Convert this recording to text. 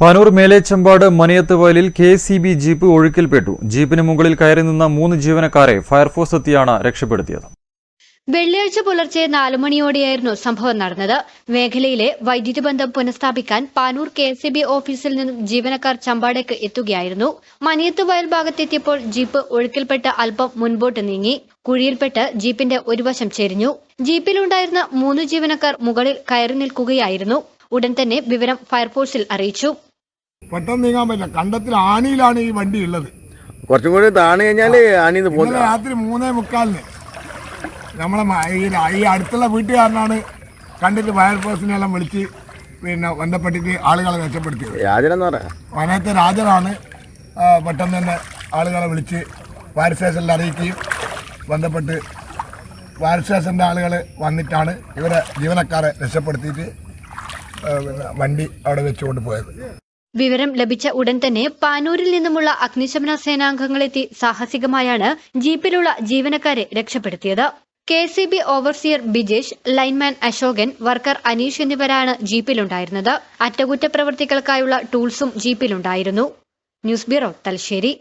പാനൂർ മേലേച്ചമ്പാട് മനയത്ത് വയലിൽ K C B jeep ഒഴുക്കിൽപ്പെട്ടു. ജീപ്പിന് മുകളിൽ കയറി നിന്ന മൂന്ന് ജീവനക്കാരെ ഫയർഫോഴ്സ് എത്തിയാണ് രക്ഷപ്പെടുത്തിയത്. വെള്ളിയാഴ്ച പുലർച്ചെ നാലുമണിയോടെയായിരുന്നു സംഭവം നടന്നത്. മേഖലയിലെ വൈദ്യുതി ബന്ധം പുനഃസ്ഥാപിക്കാൻ പാനൂർ കെ എസ് ബി ഓഫീസിൽ നിന്നും ജീവനക്കാർ ചമ്പാടേക്ക് എത്തുകയായിരുന്നു. മനിയത്ത് വയൽ ഭാഗത്തെത്തിയപ്പോൾ ജീപ്പ് ഒഴുക്കിൽപ്പെട്ട് അല്പം മുൻപോട്ട് നീങ്ങി കുഴിയിൽപ്പെട്ട് ജീപ്പിന്റെ ഒരു വശം ചെരിഞ്ഞു. ജീപ്പിലുണ്ടായിരുന്ന മൂന്ന് ജീവനക്കാർ മുകളിൽ കയറി നിൽക്കുകയായിരുന്നു. ഉടൻ തന്നെ വിവരം ഫയർഫോഴ്സിൽ അറിയിച്ചു. പെട്ടെന്ന് നീങ്ങാൻ പറ്റില്ല. കണ്ടത്തിൽ ആണിയിലാണ് ഈ വണ്ടി ഉള്ളത്. കുറച്ചും കൂടി താണു കഴിഞ്ഞാൽ ഇന്നലെ പോകുന്നത് രാത്രി മൂന്നേ മുക്കാലിന് നമ്മളെ മ- ഈ ഈ അടുത്തുള്ള വീട്ടുകാരനാണ് കണ്ടിട്ട് ഫയർഫോഴ്സിനെല്ലാം വിളിച്ച് പിന്നെ ബന്ധപ്പെട്ടിട്ട് ആളുകളെ രക്ഷപ്പെടുത്തിയത്. യാചന എന്ന് പറയാ വനത്തെ രാജനാണ് ആ, പെട്ടെന്ന് തന്നെ ആളുകളെ വിളിച്ച് ഫയർ സ്റ്റേഷനിൽ അറിയിക്കുകയും ബന്ധപ്പെട്ട് ഫയർ സ്റ്റേഷന്റെ ആളുകൾ വന്നിട്ടാണ് ഇവരെ ജീവനക്കാരെ രക്ഷപ്പെടുത്തിയിട്ട് ആ, പിന്നെ വണ്ടി അവിടെ വെച്ചുകൊണ്ട് പോയത്. വിവരം ലഭിച്ച ഉടൻ തന്നെ പാനൂരിൽ നിന്നുമുള്ള അഗ്നിശമന സേനാംഗങ്ങളെത്തി സാഹസികമായാണ് ജീപ്പിലുള്ള ജീവനക്കാരെ രക്ഷപ്പെടുത്തിയത്. K C B overseer Bijesh lineman Ashokan worker Aneesh എന്നിവരാണ് ജീപ്പിലുണ്ടായിരുന്നത്. അറ്റകുറ്റപ്രവർത്തികൾക്കായുള്ള ടൂൾസും ജീപ്പിലുണ്ടായിരുന്നു. News bureau Thalassery.